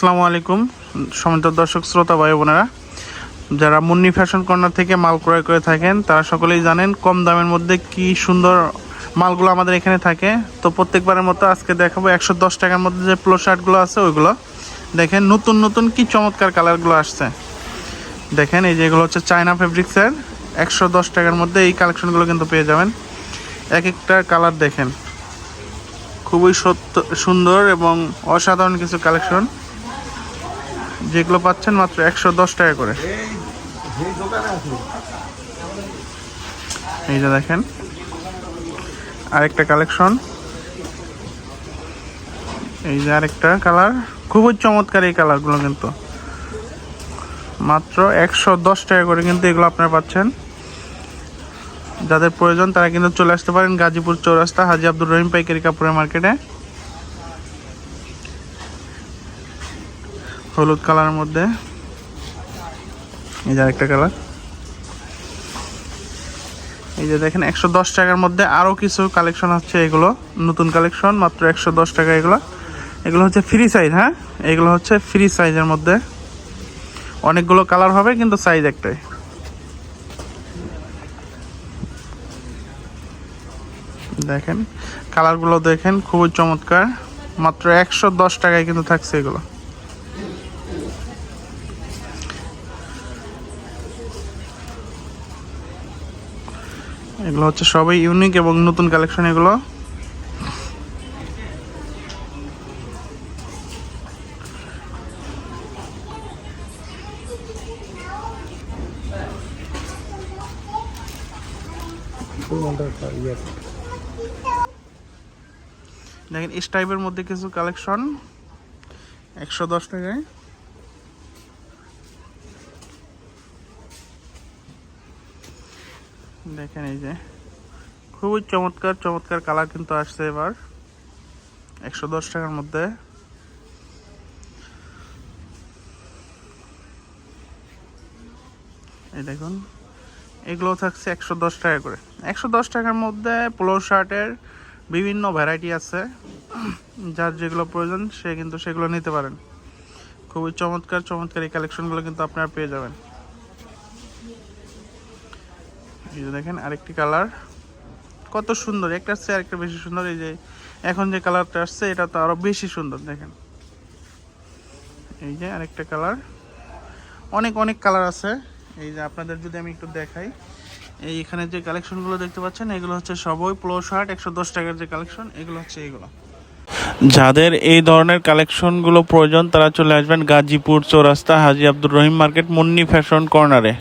আসসালামু আলাইকুম। সমিত দর্শক, শ্রোতা ভাই বোনেরা, যারা মুন্নি ফ্যাশন কর্নার থেকে মাল ক্রয় করে থাকেন, তারা সকলেই জানেন কম দামের মধ্যে কি সুন্দর মালগুলো আমাদের এখানে থাকে। তো প্রত্যেকবারের মতো আজকে দেখাবো একশো দশ টাকার মধ্যে যে প্লো শার্টগুলো আছে, ওইগুলো। দেখেন নতুন নতুন কি চমৎকার কালারগুলো আসছে। দেখেন, এই যেগুলো হচ্ছে চায়না ফেব্রিক্সের একশো দশ টাকার মধ্যে এই কালেকশনগুলো কিন্তু পেয়ে যাবেন। এক একটা কালার দেখেন। খুবই সত্য, সুন্দর এবং অসাধারণ কিছু কালেকশন যেগুলো পাচ্ছেন মাত্র একশো দশ টাকা করে। এই যে দেখেন, আরেকটা কালেকশন। এই যে আরেকটা কালার। খুবই চমৎকার এই কালারগুলো কিন্তু। মাত্র একশো দশ টাকা করে কিন্তু এগুলো আপনারা পাচ্ছেন। যাদের প্রয়োজন তারা কিন্তু চলে আসতে পারেন গাজীপুর চৌরাস্তা হাজি আব্দুর রহিম পাইকারি কাপড়ের মার্কেটে। হলুদ কালারের মধ্যে। এই যে আরেকটা কালার। এই যে দেখেন, একশো দশ টাকার মধ্যে আরও কিছু কালেকশন হচ্ছে এগুলো। নতুন কালেকশন, মাত্র একশো দশ টাকা এগুলো। এগুলো হচ্ছে ফ্রি সাইজ হ্যাঁ? এগুলো হচ্ছে ফ্রি সাইজের মধ্যে। অনেকগুলো কালার হবে, কিন্তু সাইজ একটাই। দেখেন, কালারগুলো দেখেন, খুবই চমৎকার। মাত্র একশো দশ টাকায় কিন্তু থাকছে এগুলো। এগুলো হচ্ছে সবই ইউনিক এবং নতুন কালেকশন এগুলো। দেখেন এস টাইপের মধ্যে কিছু কালেকশন একশো দশ টাকায়। দেখেন এই যে। খুবই চমৎকার চমৎকার কালার কিন্তু আসছে এবার। একশো দশ টাকার মধ্যে। এই দেখুন এগুলো থাকছে একশো দশ টাকা করে। একশো দশ টাকার মধ্যে পোলো শার্টের বিভিন্ন ভ্যারাইটি আছে। যার যেগুলো প্রয়োজন, সে কিন্তু সেগুলো নিতে পারেন। খুবই চমৎকার চমৎকার এই কালেকশনগুলো কিন্তু আপনারা পেয়ে যাবেন। এই যে দেখেন, আরেকটি কালার। কত সুন্দর, একটা চেয়ে আরেকটা বেশি সুন্দর। এই যে এখন যে কালারটা আসছে, এটা তো আরও বেশি সুন্দর, দেখেন। এই যে আরেকটা কালার। অনেক অনেক কালার আছে। এই যে আপনাদের যদি আমি একটু দেখাই, এই এখানে যে কালেকশনগুলো দেখতে পাচ্ছেন, এগুলো হচ্ছে সবই প্লো শার্ট একশো দশ টাকার যে কালেকশন, এগুলো হচ্ছে এগুলো যাদের এই ধরনের কালেকশনগুলো প্রয়োজন, তারা চলে আসবেন গাজীপুর চৌরাস্তা, হাজি আব্দুর রহিম মার্কেট, মুন্নি ফ্যাশন কর্নারে।